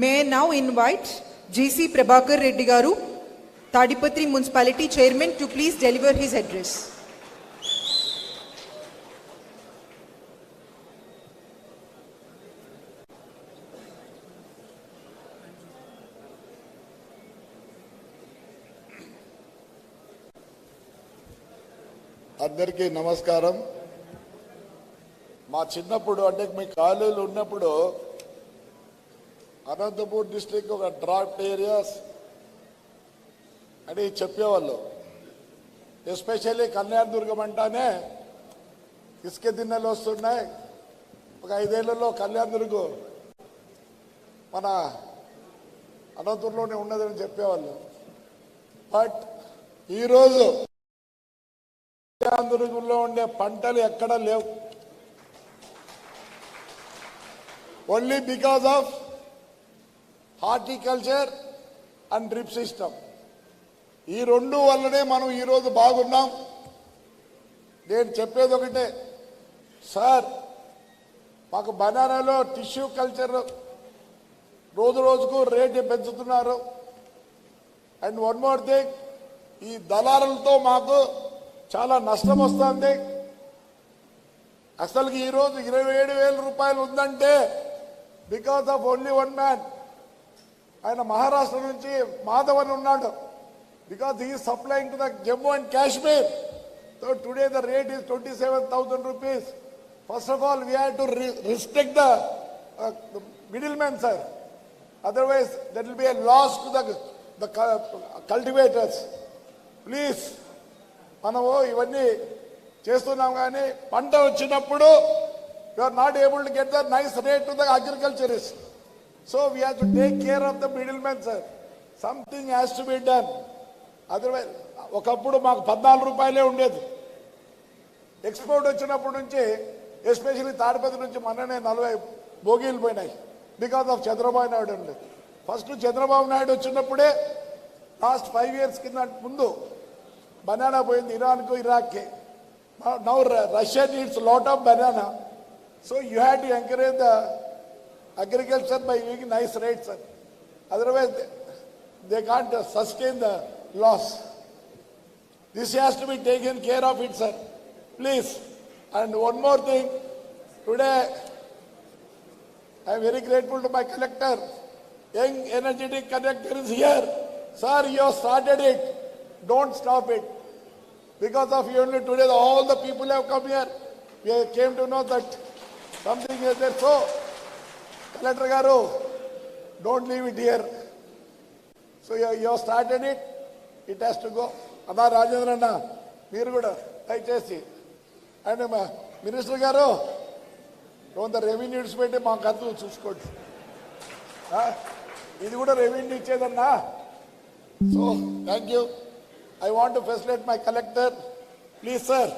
May now invite GC Prabhakar Reddy గారు Tadipatri municipality chairman to please deliver his address అందరికీ నమస్కారం. మా చిన్నప్పుడు అంటే మీ కాలేజీలో ఉన్నప్పుడు అనంతపూర్ డిస్టిక్ ఒక డ్రాఫ్ట్ ఏరియాస్ అని చెప్పేవాళ్ళు. ఎస్పెషల్లీ కళ్యాణదుర్గం అంటానే ఇసుక దిన్నెలు వస్తున్నాయి. ఒక ఐదేళ్ళలో కళ్యాణదుర్గం మన అనంతపూర్లోనే ఉన్నదని చెప్పేవాళ్ళు. బట్ ఈరోజు కళ్యాణదుర్గంలో ఉండే పంటలు ఎక్కడ లేవు. Only because of horticulture and drip system. ఈ రెండు వల్లనే మనం ఈరోజు బాగున్నాం. నేను చెప్పేది ఒకటే. సార్ మాకు బనానాలో టిష్యూ కల్చర్ రోజు రోజుకు రేటు పెంచుతున్నారు. అండ్ వన్ మోర్ థింగ్ ఈ దళారులతో మాకు చాలా నష్టం వస్తుంది. అసలుకి ఈరోజు ఇరవై ఏడు వేల రూపాయలు ఉందంటే because of only one man ఆయన మహారాష్ట్ర నుంచి మాధవన్ ఉన్నాడు. Because he supplying to the Jammu and Kashmir so today the rate is twenty seven thousand rupees first of all we have to restrict the middle man sir otherwise that will be a loss to the the cultivators please మనము ఇవన్నీ చేస్తున్నాం కానీ పంట వచ్చినప్పుడు you are not able to get the nice rate to the agriculturist so we have to take care of the middle man sir something has to be done otherwise ఒకప్పుడు మాకు పద్నాలుగు రూపాయలే ఉండేది. ఎక్స్పోర్ట్ వచ్చినప్పటి నుంచి ఎస్పెషల్లీ తాడిపతి నుంచి మొన్ననే నలభై బోగీలు పోయినాయి. బికాస్ ఆఫ్ చంద్రబాబు నాయుడు అండి. ఫస్ట్ చంద్రబాబు నాయుడు వచ్చినప్పుడే లాస్ట్ ఫైవ్ ఇయర్స్ కింద ముందు బనానా పోయింది ఇరాన్కు ఇరాక్కి now Russia needs lot of banana so you had to encourage the agriculture by giving nice rates. Otherwise, they, they can't uh, sustain the loss. This has to be taken care of it, sir. Please. And one more thing. Today, I am very grateful to my collector. Young energetic collector is here. Sir, you have started it. Don't stop it. Because of you only today, all the people have come here. We came to know that something is there. So, collector గారు don't leave it here so you you have it it It to go అదా రాజేంద్ర అన్న మీరు కూడా దయచేసి. And మా minister గారు కొంత revenue పెట్టి మా ఖర్చులు చూసుకోండి. ఇది కూడా revenue ఇచ్చేదన్నా? So thank you I want to facilitate my collector please sir